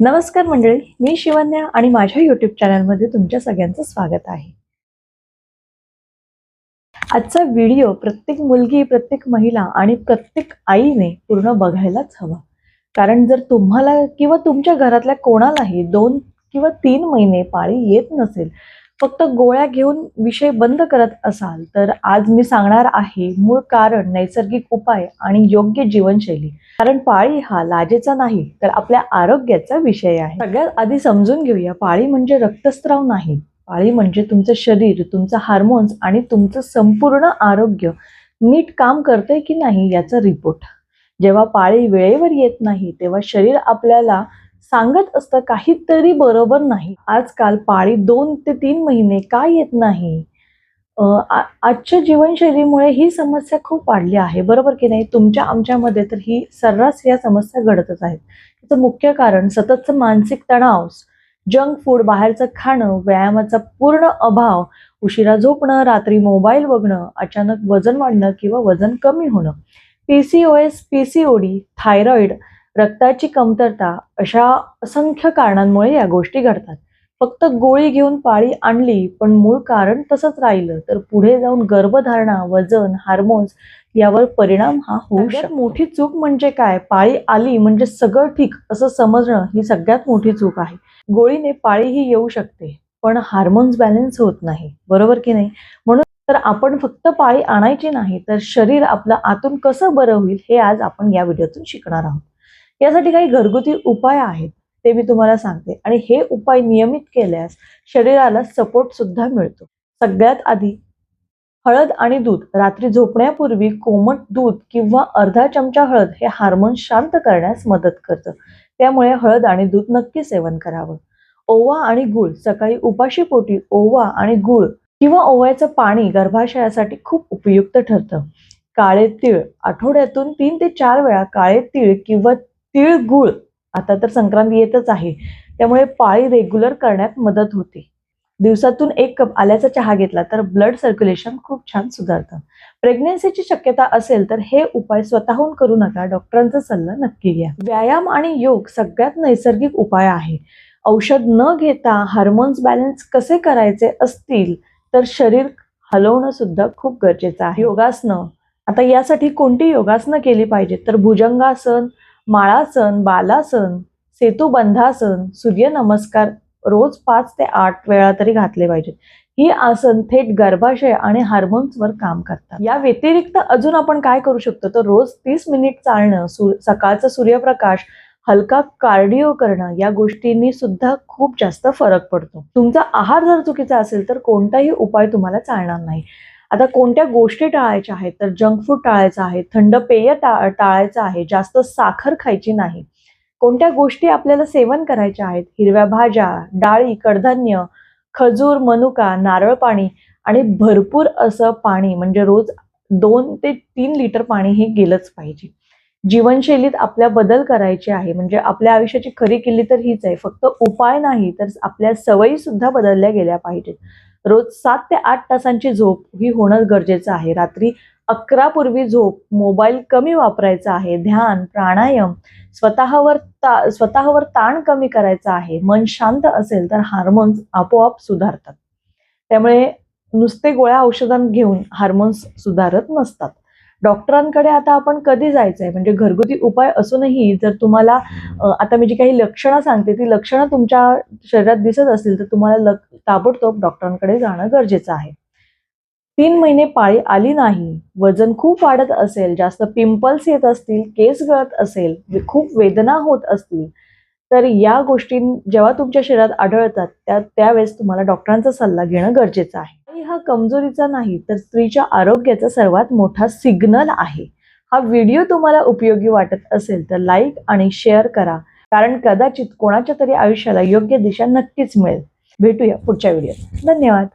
नमस्कार मंडळी मी शिवन्या आणि माझ्या युट्यूब चॅनलमध्ये तुमच्या सगळ्यांचं स्वागत आहे. आजचा व्हिडिओ प्रत्येक मुलगी प्रत्येक महिला आणि प्रत्येक आईने पूर्ण बघायलाच हवा. कारण जर तुम्हाला किंवा तुमच्या घरातल्या कोणालाही दोन किंवा तीन महिने पाळी येत नसेल फक्त गोळ्या घेऊन विषय बंद करत असाल तर आज मी सांगणार आहे मूळ कारण नैसर्गिक उपाय आणि योग्य जीवनशैली. कारण पाळी हा लाजेचा नाही तर आपल्या आरोग्याचा विषय आहे. सगळ्यात आधी समजून घेऊया पाळी म्हणजे रक्तस्राव नाही. पाळी म्हणजे तुमचं शरीर तुमचं हार्मोन्स आणि तुमचं संपूर्ण आरोग्य. नीट काम करतंय की नाही याचा रिपोर्ट. जेव्हा पाळी वेळेवर येत नाही तेव्हा शरीर आपल्याला सांगत असतं काहीतरी बरोबर नाही. आजकाल पाळी दोन ते तीन महिने का येत नाही? आजच्या जीवनशैलीमुळे ही समस्या खूप वाढली आहे. बरोबर की नाही? तुमच्या आमच्यामध्ये तर ही सर्रास या समस्या घडतच आहेत. त्याचं मुख्य कारण सततचं मानसिक तणाव जंक फूड बाहेरचं खाणं व्यायामाचा पूर्ण अभाव उशिरा झोपणं रात्री मोबाईल बघणं अचानक वजन वाढणं किंवा वजन कमी होणं. पीसीओएस पीसीओडी थायरॉईड रक्ताची कमतरता अशा असंख्य कारणांमुळे या गोष्टी घडतात. फक्त गोळी घेऊन पाळी आणली पण मूळ कारण तसंच राहिलं तर पुढे जाऊन गर्भधारणा वजन हार्मोन्स यावर परिणाम हा होऊ शकतो. मोठी चूक म्हणजे काय? पाळी आली म्हणजे सगळं ठीक असं समजणं ही सगळ्यात मोठी चूक आहे. गोळीने पाळी ही येऊ शकते पण हार्मोन्स बॅलन्स होत नाही. बरोबर की नाही? म्हणून तर आपण फक्त पाळी आणायची नाही तर शरीर आपलं आतून कसं बरं होईल हे आज आपण या व्हिडिओतून शिकणार आहोत. यासाठी काही घरगुती उपाय आहेत ते मी तुम्हाला सांगते. आणि हे उपाय नियमित केल्यास शरीराला सपोर्ट सुद्धा मिळतो. सगळ्यात आधी हळद आणि दूध. रात्री झोपण्यापूर्वी कोमट दूध किंवा अर्धा चमचा हळद हे हार्मोन शांत करण्यास मदत करतं. त्यामुळे हळद आणि दूध नक्की सेवन करावं. ओवा आणि गुळ. सकाळी उपाशी पोटी ओवा आणि गुळ किंवा ओव्याचं पाणी गर्भाशयासाठी खूप उपयुक्त ठरतं. काळे तीळ. आठवड्यातून तीन ते चार वेळा काळे तीळ किंवा तीळ गुळ. आता तर संक्रांती येतच आहे. त्यामुळे पाळी रेग्युलर करण्यात मदत होते. दिवसातून एक कप आल्याचा चहा घेतला तर ब्लड सर्क्युलेशन खूप छान सुधारतं. प्रेग्नेन्सीची शक्यता असेल तर हे उपाय स्वतःहून करू नका. डॉक्टरांचा सल्ला नक्की घ्या. व्यायाम आणि योग सगळ्यात नैसर्गिक उपाय आहे. औषध न घेता हार्मोन्स बॅलन्स कसे करायचे असतील तर शरीर हलवणं सुद्धा खूप गरजेचं आहे. योगासनं. आता यासाठी कोणती योगासनं केली पाहिजेत? तर भुजंगासन माळासन बालासन सेतुबंधासन सूर्यनमस्कार रोज पाच ते आठ वेळा तरी घातले पाहिजेत. ही आसन थेट गर्भाशय आणि हार्मोन्सवर काम करतात. या व्यतिरिक्त अजून आपण काय करू शकतो? तर रोज तीस मिनिट चालणं सु सकाळचा सूर्यप्रकाश हलका कार्डिओ करणं या गोष्टींनी सुद्धा खूप जास्त फरक पडतो. तुमचा आहार जर चुकीचा असेल तर कोणताही उपाय तुम्हाला चालणार नाही. आता कोणत्या गोष्टी टाळायच्या आहेत? तर जंक फूड टाळायचं आहे थंड पेय टाळ टाळायचं आहे जास्त साखर खायची नाही. कोणत्या गोष्टी आपल्याला सेवन करायच्या आहेत? हिरव्या भाज्या डाळी कडधान्य खजूर मनुका नारळ पाणी आणि भरपूर असं पाणी म्हणजे रोज दोन ते तीन लिटर पाणी हे गेलंच पाहिजे. जीवनशैलीत आपल्या बदल करायचे आहे म्हणजे आपल्या आयुष्याची खरी किल्ली तर हीच आहे. फक्त उपाय नाही तर आपल्या सवयी सुद्धा बदलल्या गेल्या पाहिजेत. रोज सात ते आठ तासांची झोप ही होणं गरजेचं आहे. रात्री अकरा पूर्वी झोप मोबाईल कमी वापरायचा आहे. ध्यान प्राणायाम स्वतःवर ता स्वतःवर ताण कमी करायचा आहे. मन शांत असेल तर हार्मोन्स आपोआप सुधारतात. त्यामुळे नुसते गोळ्या औषधां घेऊन हार्मोन्स सुधारत नसतात. डॉक्टरांकडे आता आपण कधी जायचंय? म्हणजे घरगुती उपाय असूनही जर तुम्हाला आता मी जी काही लक्षणं सांगते ती लक्षणं तुमच्या शरीरात दिसत असतील तर तुम्हाला लक ताबडतोब डॉक्टरांकडे जाणं गरजेचं आहे. तीन महिने पाळी आली नाही वजन खूप वाढत असेल जास्त पिंपल्स येत असतील केस गळत असेल खूप वेदना होत असतील तर या गोष्टी जेव्हा तुमच्या शरीरात आढळतात त्या त्यावेळेस तुम्हाला डॉक्टरांचा सल्ला घेणं गरजेचं आहे. आणि हा कमजोरीचा नाही तर स्त्रीच्या आरोग्याचा सर्वात मोठा सिग्नल आहे. हा व्हिडिओ तुम्हाला उपयोगी वाटत असेल तर लाईक आणि शेअर करा कारण कदाचित कोणाच्या तरी आयुष्याला योग्य दिशा नक्कीच मिळेल. भेटूया पुढच्या व्हिडिओत. धन्यवाद.